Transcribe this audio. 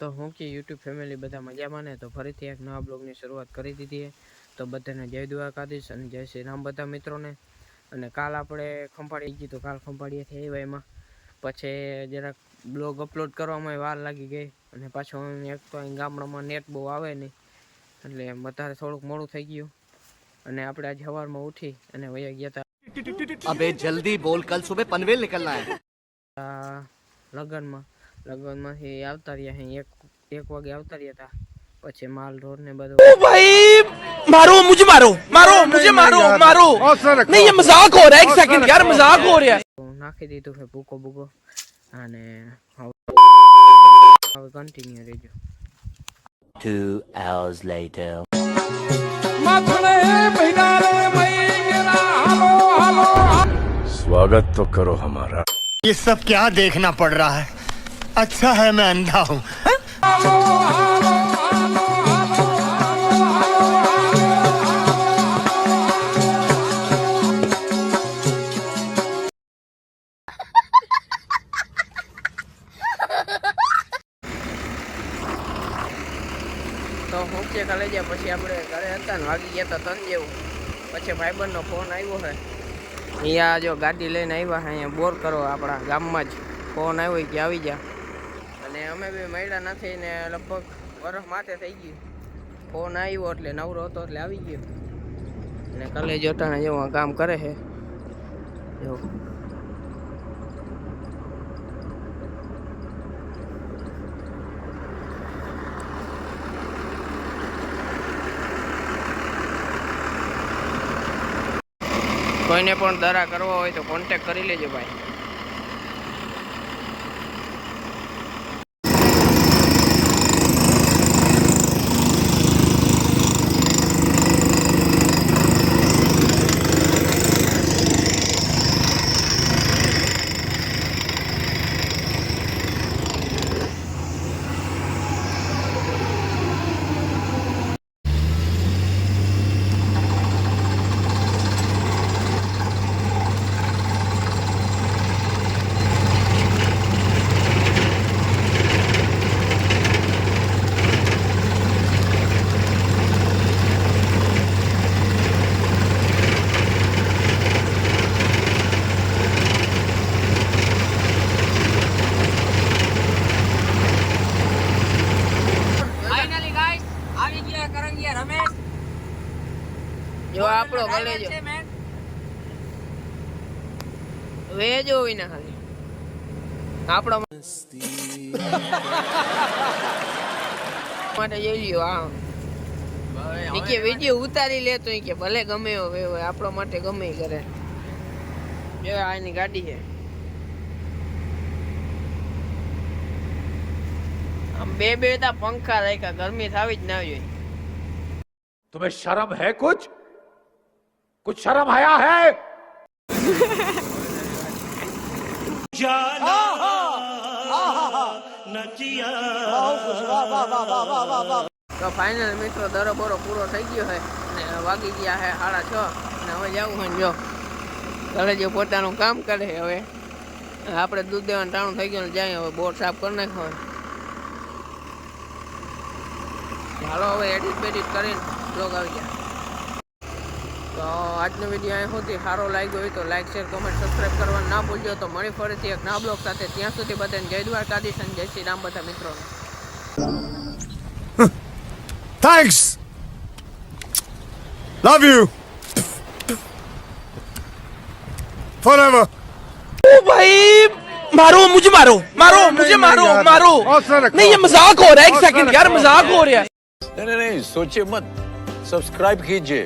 તો હું કે યુટ્યુબ ફેમિલી બધા મજામાં ને? તો ફરીથી એક નવા બ્લોગની શરૂઆત કરી દીધી તો બધાને જય દ્વારકાધીશ અને જય શ્રી રામ બધા મિત્રોને. અને કાલ આપણે ખંભાળી ગઈ તો કાલ ખંભાળીએ થઈ આવ્યા એમાં. પછી જરાક બ્લોગ અપલોડ કરવામાં વાર લાગી ગઈ અને પાછો એક તો અહીં ગામડામાં નેટ બહુ આવે નહીં. એટલે વધારે થોડુંક મોડું થઈ ગયું. અને આપણે આજે સવારમાં ઉઠી અને વયા ગયા હતા અબે જલ્દી બોલ કલ સુબહ પનવેલ નીકળના હે. લગનમાં. લગનમાંથી આવતા રહ્યા અહીં એક એક વાગે આવતા રહ્યા હતા પછી માલ રોડ ને બધું भाई मारो मुझे मारो मारो मुझे मारो मारो नहीं ये मजाक हो रहा है एक सेकंड यार मजाक हो रहा है નાખી દીધું છે ભૂકો ભૂકો અને હવે હવે કન્ટિન્યુ રહેજો Two hours later. स्वागत तो करो हमारा ये सब क्या देखना पड़ रहा है अच्छा है मैं अंधा हूँ તો હું કે કાલે ગયા પછી આપણે ઘરે હતા ને વાગી ગયા હતા ત્રણ જેવું પછી ભાઈબંધનો ફોન આવ્યો છે અહીંયા જો ગાડી લઈને આવ્યા છે અહીંયા બોર કરો આપણા ગામમાં જ ફોન આવ્યો કે આવી જા અને અમે બી મળ્યા નથી ને લગભગ વરસ માટે થઈ ગયું. ફોન આવ્યો એટલે નવરો હતો એટલે આવી ગયો. અને કાલે જોટાણે જેવું કામ કરે છે. જો કોઈને પણ દરા કરવા હોય તો કોન્ટેક કરી લેજો ભાઈ ફાઇનલી ગાઈસ આવી ગયા કરંગિયા રમેશ જો આપણો કલેજો વેજો વિના ખાલી. આપણો માટે જોઈ લ્યો આ કે વીડિયો ઉતારી લે તો કે ભલે ગમે એવો હોય આપણો માટે ગમે કરે. જો આની ગાડી છે. આમ બે બે પંખા રાખ્યા ગરમી થાવી જ ના જોઈએ તમે શરમ હે કુછ कुछ शर्म आया है તો ફાઇનલ મિત્રો દરો બરો પૂરો થઈ ગયો છે અને વાગી ગયા છે સાડા છ અને હવે જવું હોય ને જો ઘરે જે પોતાનું કામ કરે છે હવે આપણે દૂધ દેવાનું ટાણું થઈ ગયું ને જાય હવે બોર સાફ કરી નાખો હાલો હવે એડિટ બેડિટ કરીને બ્લોગ આવી ગયા તો આજનો વિડીયો અહીં સુધી સારો લાગ્યો હોય તો લાઈક શેર કોમેન્ટ સબસ્ક્રાઈબ કરવાનું ના ભૂલજો તો મળી ફરીથી એક નવા બ્લોગ સાથે ત્યાં સુધી બધાને જય દ્વારકાધીશ અને જય શ્રી રામ બધા મિત્રોને थैंक्स लव यू फॉरएवर भाई मारो मुझे मारो मारो मुझे मारो मारो नहीं ये मजाक हो रहा है एक सेकंड यार मजाक हो रहा है नहीं नहीं नहीं सोचिए मत सब्सक्राइब कीजिए